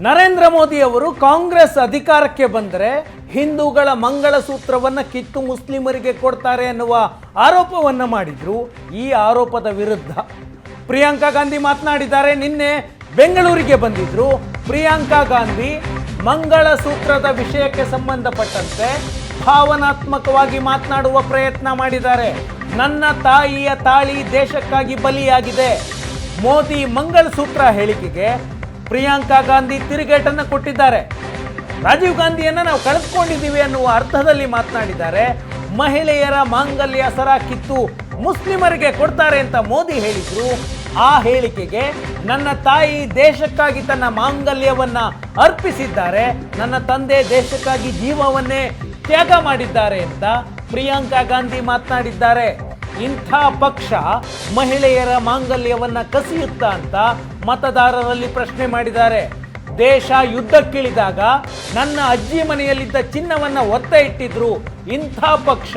ನರೇಂದ್ರ ಮೋದಿ ಅವರು ಕಾಂಗ್ರೆಸ್ ಅಧಿಕಾರಕ್ಕೆ ಬಂದರೆ ಹಿಂದೂಗಳ ಮಂಗಳಸೂತ್ರವನ್ನು ಕಿತ್ತು ಮುಸ್ಲಿಮರಿಗೆ ಕೊಡ್ತಾರೆ ಎನ್ನುವ ಆರೋಪವನ್ನು ಮಾಡಿದ್ರು. ಈ ಆರೋಪದ ವಿರುದ್ಧ ಪ್ರಿಯಾಂಕಾ ಗಾಂಧಿ ಮಾತನಾಡಿದ್ದಾರೆ. ನಿನ್ನೆ ಬೆಂಗಳೂರಿಗೆ ಬಂದಿದ್ರು. ಪ್ರಿಯಾಂಕಾ ಗಾಂಧಿ ಮಂಗಳಸೂತ್ರದ ವಿಷಯಕ್ಕೆ ಸಂಬಂಧಪಟ್ಟಂತೆ ಭಾವನಾತ್ಮಕವಾಗಿ ಮಾತನಾಡುವ ಪ್ರಯತ್ನ ಮಾಡಿದ್ದಾರೆ. ನನ್ನ ತಾಯಿಯ ತಾಳಿ ದೇಶಕ್ಕಾಗಿ ಬಲಿಯಾಗಿದೆ. ಮೋದಿ ಮಂಗಳಸೂತ್ರ ಹೇಳಿಕೆಗೆ ಪ್ರಿಯಾಂಕಾ ಗಾಂಧಿ ತಿರುಗೇಟನ್ನು ಕೊಟ್ಟಿದ್ದಾರೆ. ರಾಜೀವ್ ಗಾಂಧಿಯನ್ನು ನಾವು ಕಳೆದುಕೊಂಡಿದ್ದೀವಿ ಅನ್ನುವ ಅರ್ಥದಲ್ಲಿ ಮಾತನಾಡಿದ್ದಾರೆ. ಮಹಿಳೆಯರ ಮಾಂಗಲ್ಯ ಸರ ಕಿತ್ತು ಮುಸ್ಲಿಮರಿಗೆ ಕೊಡ್ತಾರೆ ಅಂತ ಮೋದಿ ಹೇಳಿದ್ರು. ಆ ಹೇಳಿಕೆಗೆ ನನ್ನ ತಾಯಿ ದೇಶಕ್ಕಾಗಿ ತನ್ನ ಮಾಂಗಲ್ಯವನ್ನು ಅರ್ಪಿಸಿದ್ದಾರೆ. ನನ್ನ ತಂದೆ ದೇಶಕ್ಕಾಗಿ ಜೀವವನ್ನೇ ತ್ಯಾಗ ಮಾಡಿದ್ದಾರೆ ಅಂತ ಪ್ರಿಯಾಂಕಾ ಗಾಂಧಿ ಮಾತನಾಡಿದ್ದಾರೆ. ಇಂಥ ಪಕ್ಷ ಮಹಿಳೆಯರ ಮಾಂಗಲ್ಯವನ್ನ ಕಸಿಯುತ್ತಾ ಅಂತ ಮತದಾರರಲ್ಲಿ ಪ್ರಶ್ನೆ ಮಾಡಿದ್ದಾರೆ ದೇಶ ಯುದ್ಧಕ್ಕಿಳಿದಾಗ ನನ್ನ ಅಜ್ಜಿ ಮನೆಯಲ್ಲಿದ್ದ ಚಿನ್ನವನ್ನ ಒತ್ತ ಇಟ್ಟಿದ್ರು ಇಂಥ ಪಕ್ಷ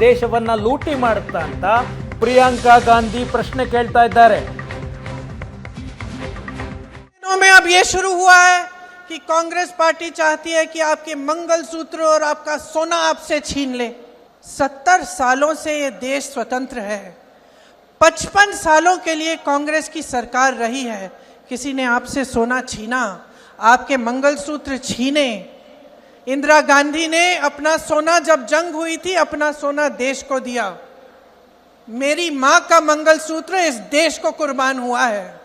ದೇಶವನ್ನ ಲೂಟಿ ಮಾಡುತ್ತಾ ಅಂತ ಪ್ರಿಯಾಂಕಾ ಗಾಂಧಿ ಪ್ರಶ್ನೆ ಕೇಳ್ತಾ ಇದ್ದಾರೆ दिनों में अब ये शुरू हुआ है कि कांग्रेस पार्टी चाहती है कि आपके मंगलसूत्र और आपका सोना आपसे छीन ले सत्तर सालों से ये देश स्वतंत्र है। पचपन सालों के लिए कांग्रेस की सरकार रही है। किसी ने आपसे सोना छीना, आपके मंगलसूत्र छीने। इंदिरा गांधी ने अपना सोना, जब जंग हुई थी, अपना सोना देश को दिया। मेरी माँ का मंगलसूत्र इस देश को कुर्बान हुआ है।